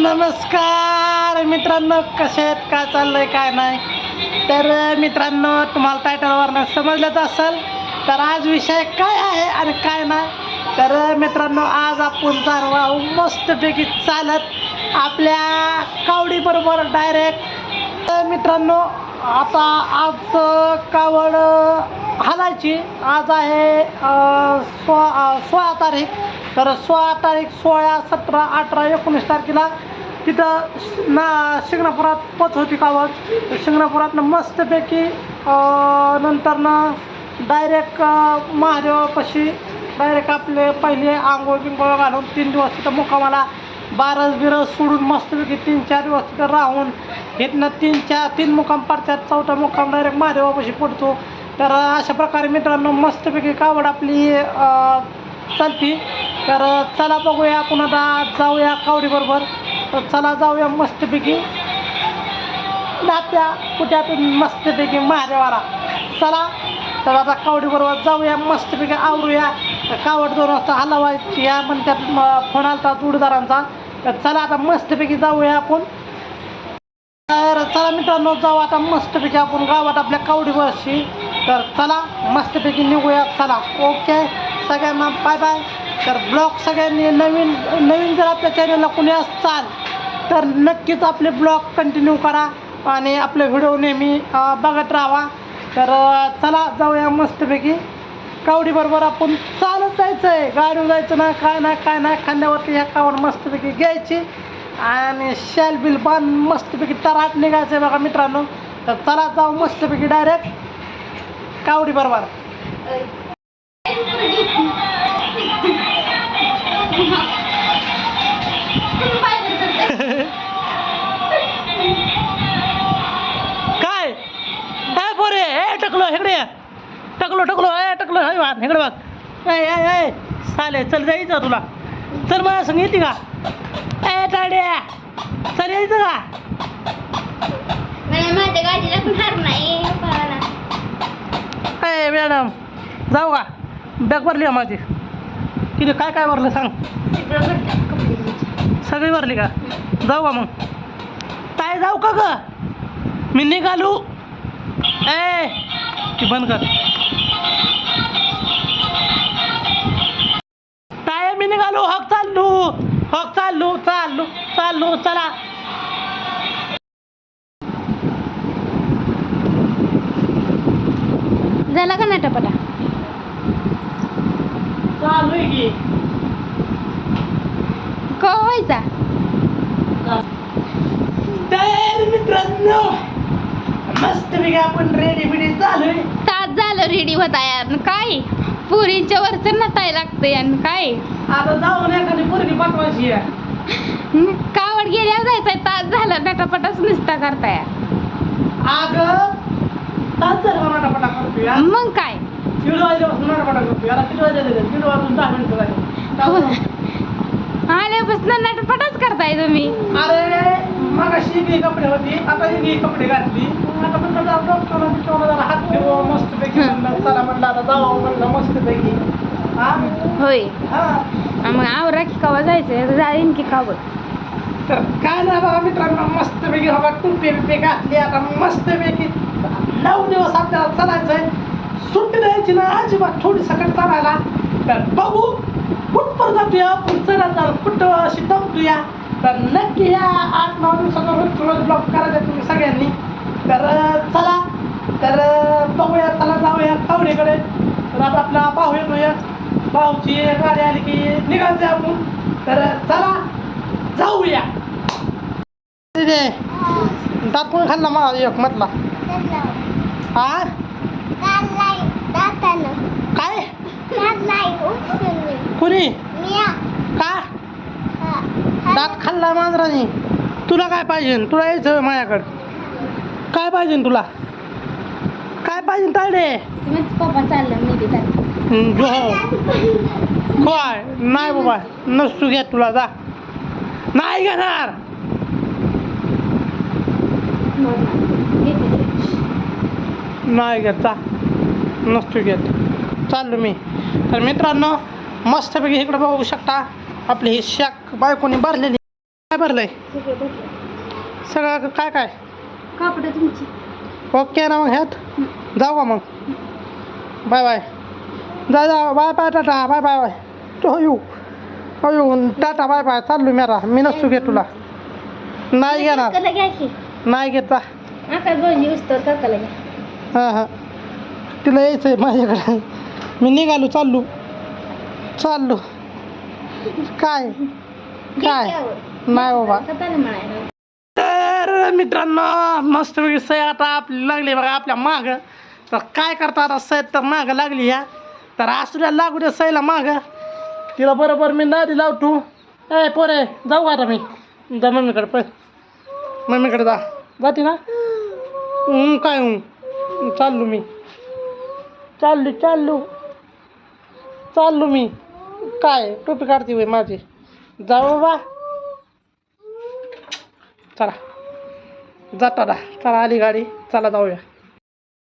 नमस्कार मित्रांनो कसे आहेत? काय चाललंय काय नाही? तर मित्रांनो तुम्हाला टायटलवर समजलंच असेल तर आज विषय काय आहे आणि काय नाही? तर मित्रांनो आज आपण जाणार मस्तपैकी चालत आपल्या कावडीबरोबर डायरेक्ट तर मित्रांनो आता आज कावड हालायची. आज आहे सो सोळा सोळा तारीख. तर सोळा तारीख सोळा सतरा अठरा एकोणीस तारखेला तिथं ना शिंगणापुरात पच होती कावड. शिंगणापुरातनं मस्तपैकी नंतरनं डायरेक्ट महादेवापाशी डायरेक्ट आपले पहिले आंघोळ बिंगोळ घालून तीन दिवस तिथं मुक्कामाला बारस बिरस सोडून मस्तपैकी तीन चार दिवस तिथं राहून इथनं तीन चार तीन मुक्काम पडतात चौथा मुक्काम डायरेक्ट महादेवापाशी पडतो. तर अशा प्रकारे मित्रांनो मस्तपैकी कावड आपली चालती. तर चला बघूया आपण आता जाऊया कावडीबरोबर. तर चला जाऊया मस्तपैकी. नात्या कुठ्यातून मस्तपैकी महादेवाला. चला तर आता कावडीबरोबर जाऊया मस्तपैकी आवरूया. कावड दोन वाजता हलवायची या म्हणतात फोन आलता जोडदारांचा. तर चला आता मस्तपैकी जाऊया आपण. तर चला मित्रांनो जाऊ आता मस्तपैकी आपण गावात आपल्या कावडीवरशी तर चला मस्तपैकी निघूया चला ओके. सगळ्यांना बाय बाय तर ब्लॉग सगळ्यांनी नवीन नवीन जर आपल्या चॅनलला कुणी असाल तर नक्कीच आपले ब्लॉग कंटिन्यू करा आणि आपले व्हिडिओ नेहमी बघत राहा. तर चला जाऊया मस्तपैकी. कावडीबरोबर आपण चालत जायचं आहे गाडीवर जायचं ना काय नाही काय नाही खांद्यावरती ह्या कावड मस्तपैकी घ्यायची. आणि शॅल बिल बांध मस्तपैकी तराट निघायचं आहे बघा मित्रांनो. तर चला जाऊ मस्तपैकी डायरेक्ट कावडी बरोबर. काय? काय पोरे हे टकलो हेकडे टकलो टकलो ए टकलो हे वाट हेकडे बघ. ए ए चाले चल जायचं तुला. चल मला संग येते का? ए टाड्या चल यायचं का? मला माझ्या गाडीला होणार नाही. ए मॅडम जाऊ का? बॅग भरली का माझी? किती काय काय भरलं सांग? सगळं भरलं कपडे. सगळी भरली का? जाऊ का मग? काय जाऊ का ग? मी निघालू. ए ती बंद कर. काय मी निघालो हक चाललो. हक चाललो चाललो चाललो चला. झाला का नाटपटा चालू आहे की. व्हायचा? तर मित्रांनो मस्त पैकी आपण रेडी बिडी चालू आहे. तास झालं रेडी होता यार काय? पुरीच्या वरच नटाय लागतंय आणि काय? आता जाऊन एखादी पोरगी पाठवायची आहे? हं? कावड गेल्यावर जायचंय तास झाला नटापटाच नुसता करताय. अग तास जर नाटापटा करतोय. हा? मग काय? दीड वाजल्यापासून नाटापटा करतोय. आता किती वाजले दीड वाजून दहा मिनिटं झाले. आल्यापासून नटपटाच करताय तुम्ही. अरे मग अशी ही कपडे होती आता ही कपडे घातली. आता म्हणलं जरा डॉक्टरला बिचारला जरा हात ठेव मस्त पैकी म्हणलं चला म्हणलं आता जावं म्हणलं मस्त पैकी हा होय. हा मग आवरा की कवा जायचं जाईन की कावड तर काय ना बाबा मित्रांनो मस्तपैकी हवा टुपी बिपे घातली आता मस्तपैकी नऊ दिवस आपल्याला चालायचंय सुट्टी द्यायची ना अजिबात थोडी सकाळ चालायला तर बघू कुठपर जातोया पुढचं जाणार कुठं अशी दमतोया तर नक्की या आठ नऊ दिवसाचा रोज रोज ब्लॉक करायचा तुम्ही सगळ्यांनी. तर चला. तर बघूया चला जाऊया कावडीकडे तर आता आपला पाहू येतोय. पाहूची गाडी आली की निघायचं आपण. तर चला जाऊया. दात कोण खाल्ला मला एक म्हटला हा काय? कुणी? का? दात खाल्ला मांजराने. तुला काय पाहिजे? तुला यायचं माझ्याकडे माझ्याकडं. काय पाहिजे तुला? काय पाहिजे तायडे? पप्पा चाललं मी बी चाललं. काय नाही बाबा नसतो घ्या तुला जा. नाही घेणार. नाही घेत जा. नसतो घेत. चाललो मी. तर मित्रांनो मस्तपैकी इकडं बघू शकता आपली ही शाक बायकोनी भरलेली. काय भरलंय. सगळं काय काय? कापड तुमची ओके ना मग ह्यात? जाऊ का मग? Bye bye. जा जा bye bye tata bye bye bye. तो येऊ. हो येऊ टाटा बाय बाय. चाललो मेरा मी नसतो घे तुला. नाही घेणार. घ्या की. नाही घेत जा. आकाश भाऊजी उस्तर काकाला घ्या. हां हां. तिला यायचं आहे माझ्याकडे. मी निघालो चाललो. चाललो. काय? काय? नाही बाबा. तर मित्रांनो मस्तपैकी सय आता आपली लागली बघा आपल्या माग. तर काय करता आता सय तर माग लागली ह्या तर आसुऱ्या लागू द्या सयला माग. तिला बरोबर मी नदी लावतो. ए पोरे जाऊ का आता मी. जा मम्मीकडे पण मम्मीकडे जा. जाते ना? काय हं चाललो मी. चाललो चाललो. चाललो मी. काय? टोपी काढते होय माझी. जाऊ बा. चला. जाता आता चला आली गाडी चला जाऊया.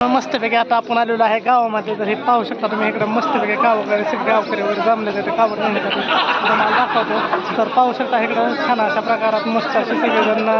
मस्तपैकी आता आपण आलेलो आहे गावामध्ये. तर हे पाहू शकता तुम्ही इकडे मस्तपैकी गावकरी सगळे गावकरी वगैरे जमले जाते कावर तुम्हाला दाखवतो. तर पाहू शकता इकडं छान अशा प्रकारात मस्त असे सगळेजण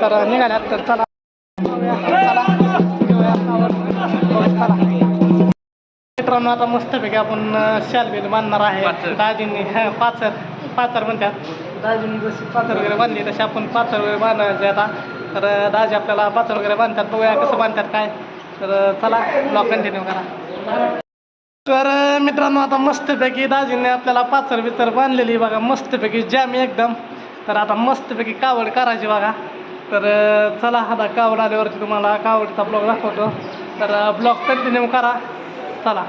तर निघाल्यात. तर चला. मित्रांनो आता मस्तपैकी आपण शाल बिल बांधणार आहे. दाजींनी पाचर. पाचर म्हणतात. दाजींनी जशी पाचर वगैरे बांधली तशी आपण पाचर वगैरे बांधायचे आता. तर दाजी आपल्याला पाचर वगैरे बांधतात बघूया कसं बांधतात काय. तर चला ब्लॉग कंटिन्यू करा. तर मित्रांनो आता मस्तपैकी दाजीने आपल्याला पाचर बिचर बांधलेली बघा. मस्तपैकी जॅमी एकदम. तर आता मस्तपैकी कावड करायची बघा. तर चला आता कावड आल्यावरती तुम्हाला कावडचा ब्लॉग दाखवतो. तर ब्लॉग कंटिन्यू करा. चला.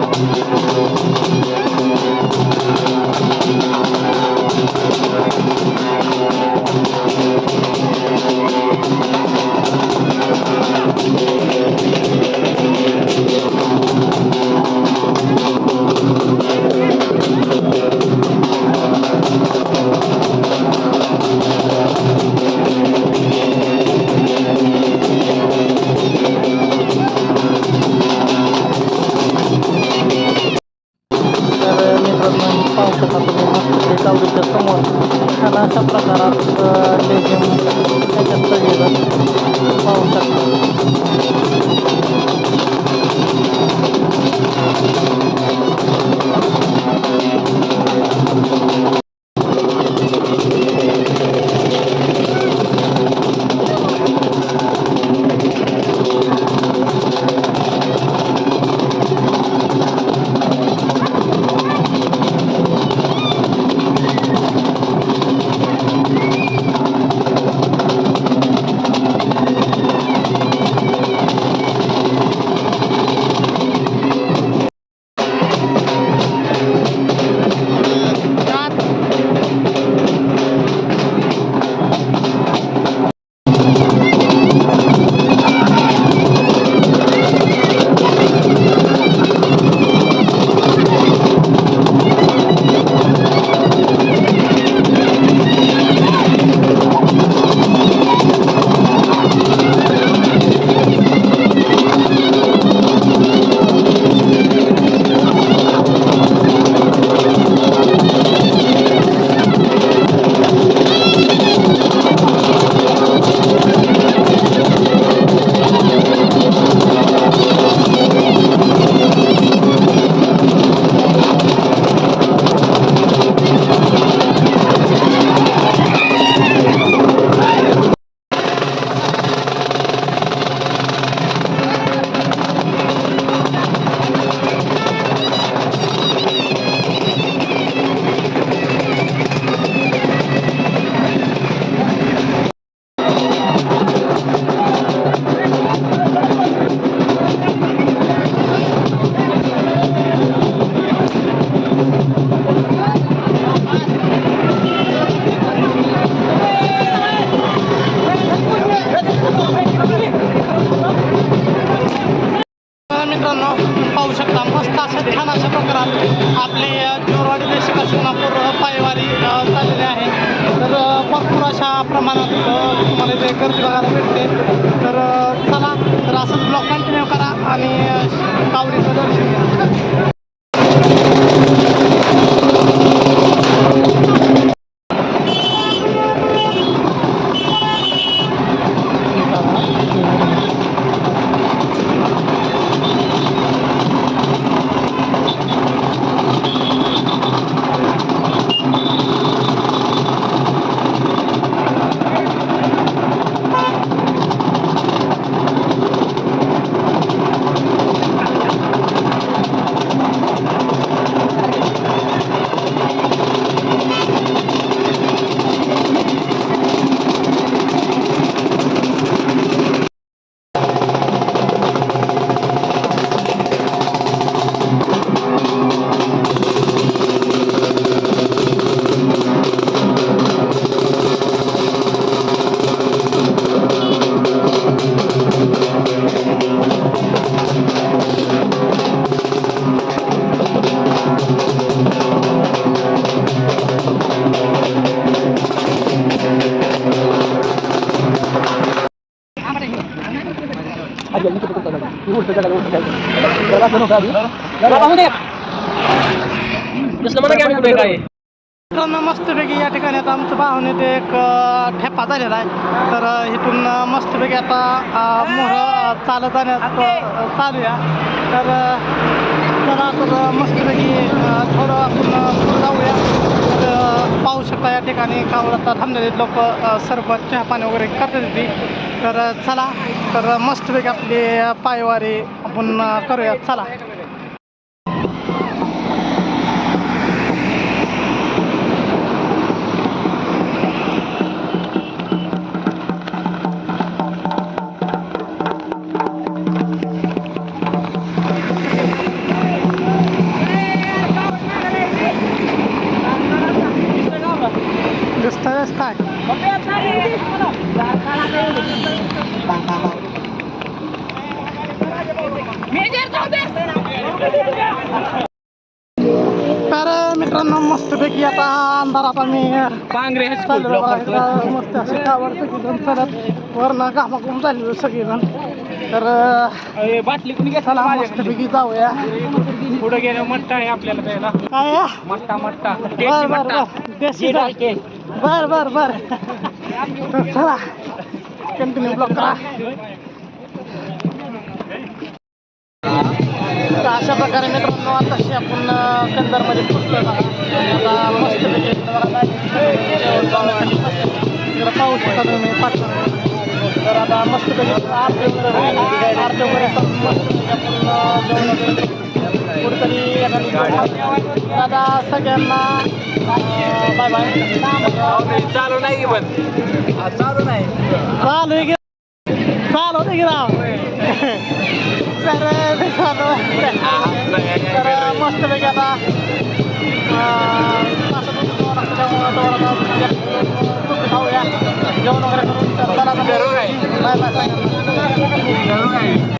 पाहू शकता मित्रांनो पाहू शकता मस्त असं छान अशा प्रकारात आपले जोरवाडी देशिक नागपूर पायवारी चाललेले आहे. तर भरपूर अशा प्रमाणात तुम्हाला इथे गर्दी बघायला भेटते. तर चला तर असंच ब्लॉक कंटिन्यू करा आणि कावडीचं दर्शन घ्या. मित्रांनो मस्तपैकी या ठिकाणी आता आमचं भावाने ते एक ठेपा झालेला आहे. तर इथून मस्तपैकी आता अ, मोहर चालत जाण्यात चालूया तर चला तर मस्तपैकी थोडं आपण जाऊया. पाहू शकता या ठिकाणी कावड आता थांबलेले लोक सरबत चहा पाणी वगैरे करतात ती तर चला. तर मस्तपैकी आपली पायवारी आपण करूयात. चला. दिसतंय दिसतंय तर मित्रांनो मस्तपैकी आता अंधारात आम्ही पांगरे चाललेलो बघा इकडं मस्त असे कावड सगळीजण चढत वरनं घामाघूम झालेलो सगळेजण. तर बाटली कुणी घेतला मस्तपैकी जाऊया. पुढे गेलं मट्टा आहे आपल्याला काय? मट्टा मट्टा देशी. बर बर बर. चला कंटिन्यू ब्लॉक करा. तर अशा प्रकारे मित्रांनो आताशी आपण कंदरमध्ये कंधारमध्ये पोचलो आता मस्तपैकी इकडं पाहू शकता तुम्ही पाठवून तर आता मस्तपैकी आरती वगैरे आरती वगैरे करून आपण कुठेतरी एखादी दादा सगळ्यांना बाय बाय चालू नाही पण चालू नाही चालू आहे की चालू होते की राव तर मित्रांनो, तर मस्तपैकी आता अं, असं तुमचं जेवण असतं त्यामुळं तेवढं आता तुम्ही खाऊया जेवण वगैरे करून तर चला करू काय? Bye bye